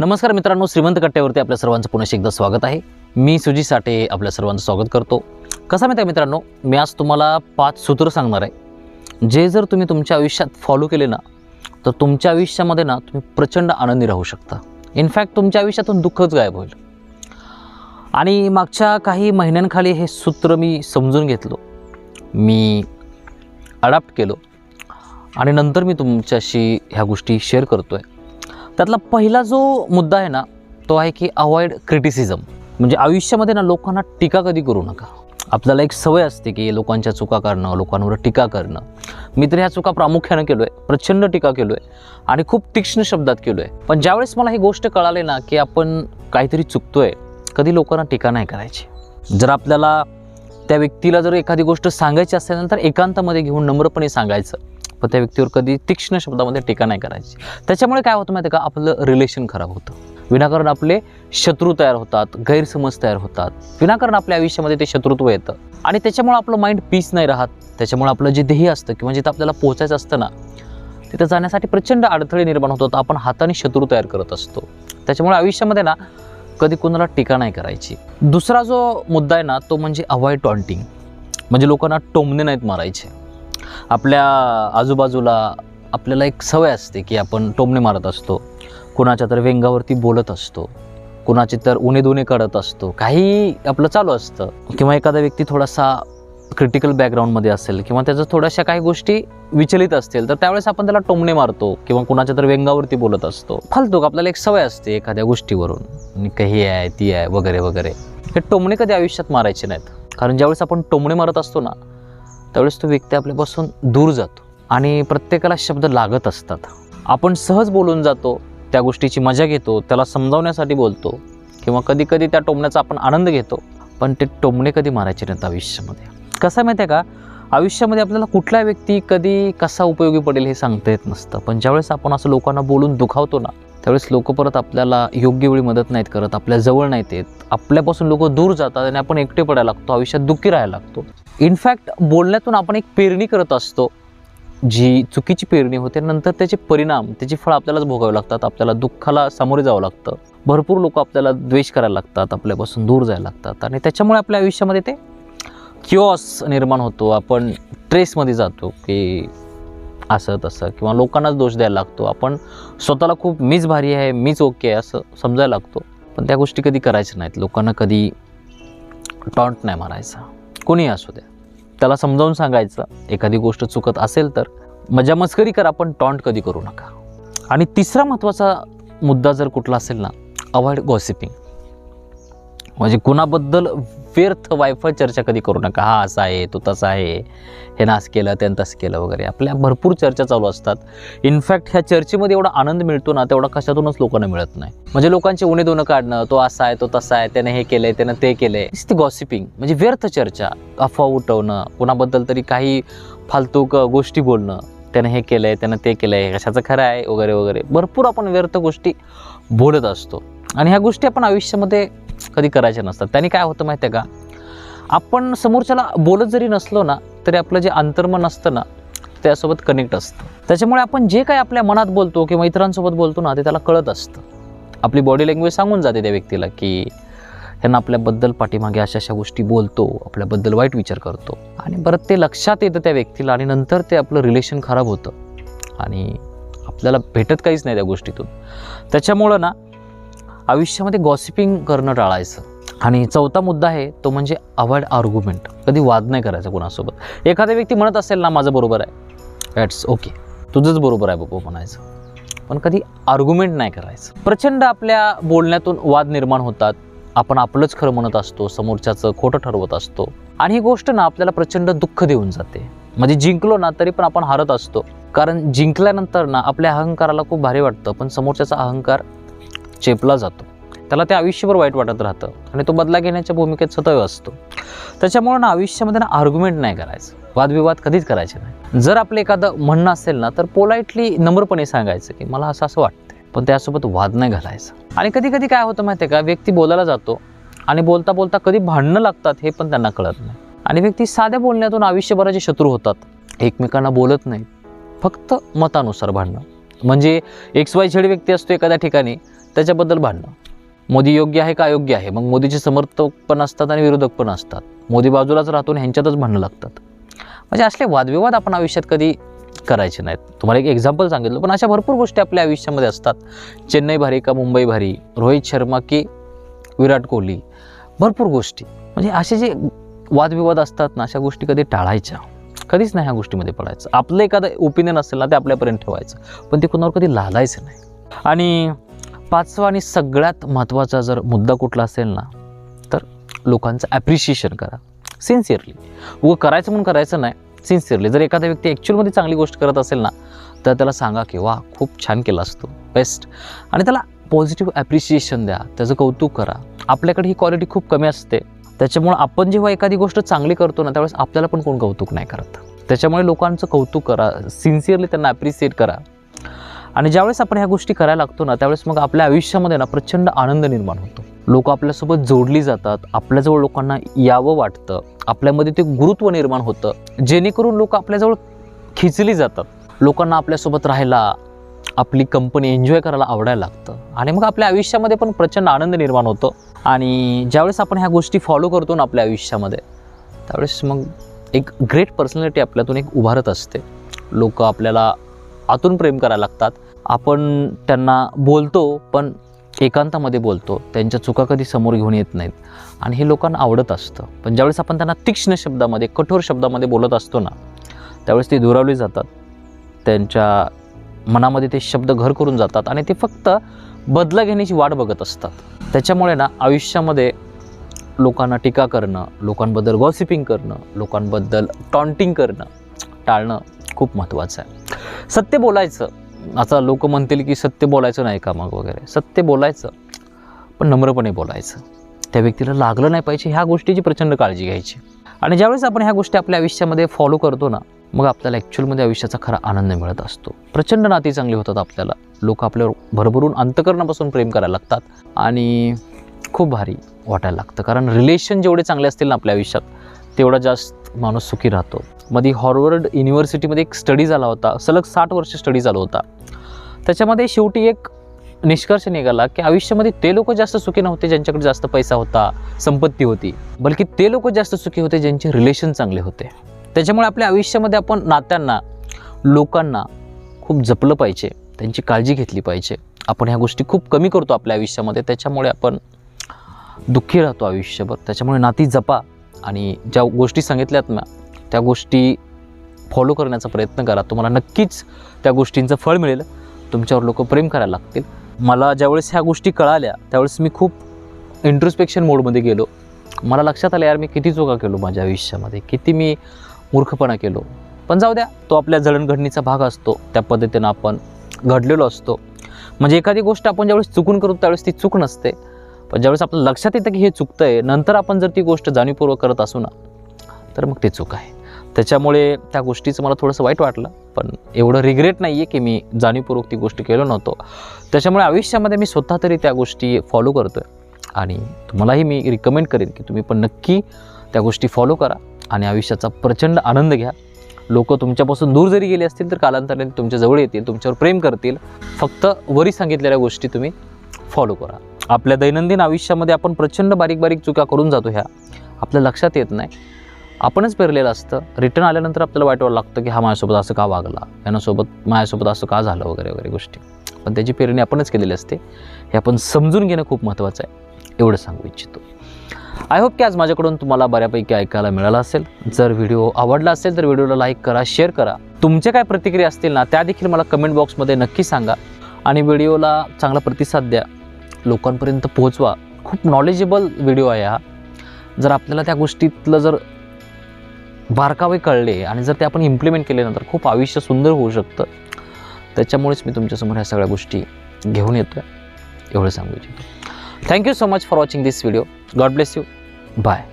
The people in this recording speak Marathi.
नमस्कार मित्रांनो श्रीमंत कट्ट्यावरती आपल्या सर्वांचं पुन्हा एकदा स्वागत आहे. मी सुजी साठे आपल्या सर्वांचं स्वागत करतो. कसा माहिती आहे मित्रांनो मी आज तुम्हाला पाच सूत्र सांगणार आहे. जे जर तुम्ही तुमच्या आयुष्यात फॉलो केले ना तर तुमच्या आयुष्यामध्ये ना तुम्ही प्रचंड आनंदी राहू शकता. इनफॅक्ट तुमच्या आयुष्यातून दुःखच गायब होईल. आणि मागच्या काही महिन्यांखाली हे सूत्र मी समजून घेतलो. मी अडॅप्ट केलो. आणि नंतर मी तुमच्याशी ह्या गोष्टी शेअर करतो आहे त्यातला पहिला जो मुद्दा आहे ना तो आहे की अवॉइड क्रिटिसिझम म्हणजे आयुष्यामध्ये ना लोकांना टीका कधी करू नका. आपल्याला एक सवय असते की लोकांच्या चुका करणं लोकांवर टीका करणं. मी तर ह्या चुका प्रामुख्यानं केलो आहे प्रचंड टीका केलो आहे आणि खूप तीक्ष्ण शब्दात केलो आहे पण ज्यावेळेस मला ही गोष्ट कळाली ना की आपण काहीतरी चुकतोय कधी लोकांना टीका नाही करायची. जर आपल्याला त्या व्यक्तीला जर एखादी गोष्ट सांगायची असेल तर एकांतामध्ये घेऊन नम्रपणे सांगायचं. पण त्या व्यक्तीवर कधी तीक्ष्ण शब्दामध्ये टीका नाही करायची. त्याच्यामुळे काय होतं माहिती आहे का? आपलं रिलेशन खराब होतं. विनाकारण आपले शत्रू तयार होतात गैरसमज तयार होतात. विनाकारण आपल्या आयुष्यामध्ये ते शत्रुत्व येतं. आणि त्याच्यामुळे आपलं माइंड पीस नाही राहत. त्याच्यामुळे आपलं जे ध्येय असतं किंवा जिथं आपल्याला पोहोचायचं असतं ना तिथं जाण्यासाठी प्रचंड अडथळे निर्माण होतात. आपण हाताने शत्रू तयार करत असतो. त्याच्यामुळे आयुष्यामध्ये ना कधी कोणाला टीका नाही करायची. दुसरा जो मुद्दा आहे ना तो म्हणजे अवॉइड टॉन्टिंग म्हणजे लोकांना टोमणे नाहीत मारायचे. आपल्या आजूबाजूला आपल्याला एक सवय असते की आपण टोमणे मारत असतो. कुणाच्या तर व्यंगावरती बोलत असतो. कुणाची तर उणे दुणे करत असतो. काही आपलं चालू असतं. किंवा एखादा व्यक्ती थोडासा क्रिटिकल बॅकग्राऊंडमध्ये असेल किंवा त्याचं थोड्याशा काही गोष्टी विचलित असतील तर त्यावेळेस आपण त्याला टोमणे मारतो किंवा कुणाच्या तर व्यंगावरती बोलत असतो. फालतो आपल्याला एक सवय असते एखाद्या गोष्टीवरून. काही आहे ती आहे वगैरे वगैरे. हे टोमणे कधी आयुष्यात मारायचे नाहीत. कारण ज्यावेळेस आपण टोमणे मारत असतो ना त्यावेळेस तो व्यक्ती आपल्यापासून दूर जातो आणि प्रत्येकाला शब्द लागत असतात. आपण सहज बोलून जातो त्या गोष्टीची मजा घेतो त्याला समजावण्यासाठी बोलतो किंवा कधी कधी त्या टोमण्याचा आपण आनंद घेतो पण ते टोमणे कधी मारायचे नाहीत आयुष्यामध्ये. कसं आहे माहिती आहे का? आयुष्यामध्ये आपल्याला कुठला व्यक्ती कधी कसा उपयोगी पडेल हे सांगता येत नसतं. पण ज्यावेळेस आपण असं लोकांना बोलून दुखावतो ना त्यावेळेस लोक परत आपल्याला योग्य वेळी मदत नाहीत करत आपल्या जवळ नाहीत येत. आपल्यापासून लोक दूर जातात आणि आपण एकटे पडायला लागतो आयुष्यात दुःखी राहायला लागतो. इनफॅक्ट बोलण्यातून आपण एक पेरणी करत असतो. जी चुकीची पेरणी होते नंतर त्याचे परिणाम त्याची फळं आपल्यालाच भोगावे लागतात. आपल्याला दुःखाला सामोरे जावं लागतं. भरपूर लोक आपल्याला द्वेष करायला लागतात आपल्यापासून दूर जायला लागतात. आणि त्याच्यामुळे आपल्या आयुष्यामध्ये ते क्युऑस निर्माण होतो. आपण ट्रेसमध्ये जातो की असं तसं. किंवा लोकांनाच दोष द्यायला लागतो. आपण स्वतःला खूप मीच भारी आहे मीच ओके आहे असं समजायला लागतो. पण त्या गोष्टी कधी करायच्या नाहीत. लोकांना कधी टॉन्ट नाही मारायचा. कोणीही असू द्या. त्याला समजावून सांगायचं एखादी गोष्ट चुकत असेल तर मजा मस्करी करा पण टॉन्ट कधी करू नका. आणि तिसरा महत्त्वाचा मुद्दा जर कुठला असेल ना अवॉइड गॉसिपिंग. म्हणजे कुणाबद्दल व्यर्थ वायफळ चर्चा कधी करू नका. हा असा आहे तो तसा आहे. हे नास केलं त्यानं तसं केलं वगैरे. आपल्या भरपूर चर्चा चालू असतात. इनफॅक्ट ह्या चर्चेमध्ये एवढा आनंद मिळतो ना तेवढा कशातूनच लोकांना मिळत नाही. म्हणजे लोकांचे उणे दोनं काढणं तो असा आहे तो तसा आहे त्याने हे केलंय त्यानं ते केलंय. ती गॉसिपिंग म्हणजे व्यर्थ चर्चा. अफवा उठवणं कुणाबद्दल तरी काही फालतू गोष्टी बोलणं. त्यानं हे केलंय त्यानं ते केलंय कशाचं खरं आहे वगैरे वगैरे. भरपूर आपण व्यर्थ गोष्टी बोलत असतो. आणि ह्या गोष्टी आपण आयुष्यामध्ये कधी करायचे नसतात. त्यांनी काय होतं माहिती आहे का? आपण समोरच्याला बोलत जरी नसलो ना तरी आपलं जे अंतर्मन असतं ना त्यासोबत कनेक्ट असतं. त्याच्यामुळे आपण जे काही आपल्या मनात बोलतो किंवा इतरांसोबत बोलतो ना ते त्याला कळत असतं. आपली बॉडी लँग्वेज सांगून जाते त्या व्यक्तीला की ह्यांना आपल्याबद्दल पाठीमागे अशा अशा गोष्टी बोलतो आपल्याबद्दल वाईट विचार करतो. आणि परत ते लक्षात येतं त्या व्यक्तीला आणि नंतर ते आपलं रिलेशन खराब होतं. आणि आपल्याला भेटत काहीच नाही त्या गोष्टीतून. त्याच्यामुळं ना आयुष्यामध्ये गॉसिपिंग करणं टाळायचं. आणि चौथा मुद्दा आहे तो म्हणजे अवॉइड आर्ग्युमेंट कधी वाद नाही करायचा कोणासोबत. एखादा व्यक्ती म्हणत असेल ना माझं बरोबर आहे. दॅट्स ओके तुझंच बरोबर आहे बाबा म्हणायचं. पण कधी आर्ग्युमेंट नाही करायचं. प्रचंड आपल्या बोलण्यातून वाद निर्माण होतात. आपण आपलंच खरं म्हणत असतो समोरच्याचं खोटं ठरवत असतो. आणि ही गोष्ट ना आपल्याला प्रचंड दुःख देऊन जाते. म्हणजे जिंकलो ना तरी पण आपण हारत असतो. कारण जिंकल्यानंतर ना आपल्या अहंकाराला खूप भारी वाटतं. पण समोरच्याचा अहंकार चेपला जातो. त्याला ते आयुष्यभर वाईट वाटत राहतं आणि तो बदला घेण्याच्या भूमिकेत सतत असतो. त्याच्यामुळं ना आयुष्यामध्ये ना आर्ग्युमेंट नाही करायचं. वादविवाद कधीच करायचे नाही. जर आपलं एखादं म्हणणं असेल ना तर पोलाइटली नम्रपणे सांगायचं की मला असं असं वाटतं पण त्यासोबत वाद नाही घालायचा. आणि कधी कधी काय होतं माहिती आहे का व्यक्ती बोलायला जातो आणि बोलता बोलता कधी भांडणं लागतात हे पण त्यांना कळत नाही. आणि व्यक्ती साध्या बोलण्यातून आयुष्यभराचे शत्रू होतात. एकमेकांना बोलत नाहीत फक्त मतानुसार भांडणं. म्हणजे एक्स वाय झेड व्यक्ती असतो एखाद्या ठिकाणी त्याच्याबद्दल भांडणं. मोदी योग्य आहे का अयोग्य आहे? मग मोदीचे समर्थक पण असतात आणि विरोधक पण असतात. मोदी बाजूलाच राहतो आणि ह्यांच्यातच भांडणं लागतात. म्हणजे असले वादविवाद आपण आयुष्यात कधी करायचे नाहीत. तुम्हाला एक एक्झाम्पल सांगितलं पण अशा भरपूर गोष्टी आपल्या आयुष्यामध्ये असतात. चेन्नई भारी का मुंबई भारी? रोहित शर्मा की विराट कोहली? भरपूर गोष्टी. म्हणजे असे जे वादविवाद असतात ना अशा गोष्टी कधी टाळायच्या? कधीच नाही ह्या गोष्टीमध्ये पडायचं. आपलं एखादं ओपिनियन असेल ना ते आपल्यापर्यंत ठेवायचं. पण ते कुणावर कधी लादायचं नाही. आणि पाचवा आणि सगळ्यात महत्त्वाचा जर मुद्दा कुठला असेल ना तर लोकांचं ॲप्रिशिएशन करा. सिन्सिअरली व करायचं म्हणून करायचं नाही. सिन्सिअरली जर एखादा व्यक्ती ॲक्च्युअलमध्ये चांगली गोष्ट करत असेल ना तर त्याला सांगा की वा खूप छान केला असतो. बेस्ट आणि त्याला पॉझिटिव्ह ॲप्रिशिएशन द्या. त्याचं कौतुक करा. आपल्याकडे ही क्वालिटी खूप कमी असते. त्याच्यामुळं आपण जेव्हा एखादी गोष्ट चांगली करतो ना त्यावेळेस आपल्याला पण कोण कौतुक नाही करत. त्याच्यामुळे लोकांचं कौतुक करा सिन्सिअरली त्यांना ॲप्रिसिएट करा. आणि ज्यावेळेस आपण ह्या गोष्टी करायला लागतो ना त्यावेळेस मग आपल्या आयुष्यामध्ये ना प्रचंड आनंद निर्माण होतो. लोक आपल्यासोबत जोडली जातात आपल्याजवळ लोकांना यावं वाटतं आपल्यामध्ये ते गुरुत्व निर्माण होतं जेणेकरून लोक आपल्याजवळ खिचली जातात. लोकांना आपल्यासोबत राहायला आपली कंपनी एन्जॉय करायला आवडायला लागतं. आणि मग आपल्या आयुष्यामध्ये पण प्रचंड आनंद निर्माण होतो. आणि ज्यावेळेस आपण ह्या गोष्टी फॉलो करतो ना आपल्या आयुष्यामध्ये त्यावेळेस मग एक ग्रेट पर्सनॅलिटी आपल्यातून एक उभारत असते. लोक आपल्याला आतून प्रेम करायला लागतात. आपण त्यांना बोलतो पण एकांतामध्ये बोलतो. त्यांच्या चुका कधी समोर घेऊन येत नाहीत. आणि हे लोकांना आवडत असतं. पण ज्यावेळेस आपण त्यांना तीक्ष्ण शब्दामध्ये कठोर शब्दामध्ये बोलत असतो ना त्यावेळेस ते दुरावले जातात. त्यांच्या मनामध्ये ते शब्द घर करून जातात आणि ते फक्त बदला घेण्याची वाट बघत असतात. त्याच्यामुळे ना आयुष्यामध्ये लोकांना टीका करणं लोकांबद्दल गॉसिपिंग करणं लोकांबद्दल टॉन्टिंग करणं टाळणं खूप महत्त्वाचं आहे. सत्य बोलायचं. आता लोक म्हणतील की सत्य बोलायचं नाही का मग वगैरे? सत्य बोलायचं पण नम्रपणे बोलायचं. त्या व्यक्तीला लागलं नाही पाहिजे ह्या गोष्टीची प्रचंड काळजी घ्यायची. आणि ज्यावेळेस आपण ह्या गोष्टी आपल्या आयुष्यामध्ये फॉलो करतो ना मग आपल्याला ॲक्च्युअलमध्ये आयुष्याचा खरा आनंद मिळत असतो. प्रचंड नाती चांगली होतात आपल्याला. लोक आपल्यावर भरभरून अंतकरणापासून प्रेम करायला लागतात आणि खूप भारी वाटायला लागतं. कारण रिलेशन जेवढे चांगले असतील ना आपल्या आयुष्यात तेवढा जास्त माणूस सुखी राहतो. मध्ये हॉर्वर्ड युनिव्हर्सिटीमध्ये एक स्टडी झाला होता. सलग साठ वर्ष स्टडी झाला होता. त्याच्यामध्ये शेवटी एक निष्कर्ष निघाला की आयुष्यामध्ये ते लोक जास्त सुखी नव्हते ज्यांच्याकडे जास्त पैसा होता संपत्ती होती. बल्कि ते लोक जास्त सुखी होते ज्यांचे रिलेशन चांगले होते. त्याच्यामुळे आपल्या आयुष्यामध्ये आपण नात्यांना लोकांना खूप जपलं पाहिजे. त्यांची काळजी घेतली पाहिजे. आपण ह्या गोष्टी खूप कमी करतो आपल्या आयुष्यामध्ये. त्याच्यामुळे आपण दुःखी राहतो आयुष्यभर. त्याच्यामुळे नाती जपा आणि ज्या गोष्टी सांगितल्यात ना त्या गोष्टी फॉलो करण्याचा प्रयत्न करा. तुम्हाला नक्कीच त्या गोष्टींचं फळ मिळेल. तुमच्यावर लोक प्रेम करायला लागतील. मला ज्यावेळेस ह्या गोष्टी कळाल्या त्यावेळेस मी खूप इंट्रोस्पेक्शन मोडमध्ये गेलो. मला लक्षात आलं यार मी किती चुका केलो माझ्या आयुष्यामध्ये. किती मी मूर्खपणा केलो. पण जाऊ द्या तो आपल्या जडणघडणीचा भाग असतो. त्या पद्धतीनं आपण घडलेलो असतो. म्हणजे एखादी गोष्ट आपण ज्यावेळेस चुकून करू त्यावेळेस ती चूक नसते. पण ज्यावेळेस आपल्या लक्षात येतं की हे चुकतं आहे नंतर आपण जर ती गोष्ट जाणीवपूर्वक करत असू ना तर मग ती चूक आहे. त्याच्यामुळे त्या गोष्टीचं मला थोडंसं वाईट वाटलं पण एवढं रिग्रेट नाही आहे की मी जाणीवपूर्वक ती गोष्ट केलो नव्हतो. त्याच्यामुळे आयुष्यामध्ये मी स्वतः तरी त्या गोष्टी फॉलो करतो आहे आणि तुम्हालाही मी रिकमेंड करेन की तुम्ही पण नक्की त्या गोष्टी फॉलो करा. आणि आयुष्याचा प्रचंड आनंद घ्या. लोक तुमच्यापासून दूर जरी गेले असतील तर कालांतराने तुमच्या जवळ येतील तुमच्यावर प्रेम करतील. फक्त वरी सांगितलेल्या गोष्टी तुम्ही फॉलो करा. आपल्या दैनंदिन आयुष्यामध्ये आपण प्रचंड बारीक बारीक चुका करून जातो ह्या. आपल्या लक्षात येत नाही. आपणच पेरलेलं असतं. रिटर्न आल्यानंतर आपल्याला वाईट लागतं की हा माझ्यासोबत असं का वागला? यानासोबत माझ्यासोबत असं का झालं वगैरे वगैरे गोष्टी. पण त्याची पेरणी आपणच केलेली असते. हे आपण समजून घेणं खूप महत्त्वाचं आहे. एवढं सांगू इच्छितो. आय होप की आज माझ्याकडून तुम्हाला बऱ्यापैकी ऐकायला मिळालं असेल. जर व्हिडिओ आवडला असेल तर व्हिडिओला लाईक करा शेअर करा. तुमच्या काय प्रतिक्रिया असतील ना त्या देखील मला कमेंट बॉक्समध्ये नक्की सांगा. आणि व्हिडिओला चांगला प्रतिसाद द्या. लोकांपर्यंत पोहोचवा. खूप नॉलेजेबल व्हिडिओ आहे हा. जर आपल्याला त्या गोष्टीतलं जर बारकावे कळले आणि जर ते आपण इम्प्लिमेंट केले ना तर खूप आयुष्य सुंदर होऊ शकतं. त्याच्यामुळेच मी तुमच्यासमोर ह्या सगळ्या गोष्टी घेऊन येतो आहे एवढं सांगू इच्छितो. Thank you so much for watching this video. God bless you. Bye.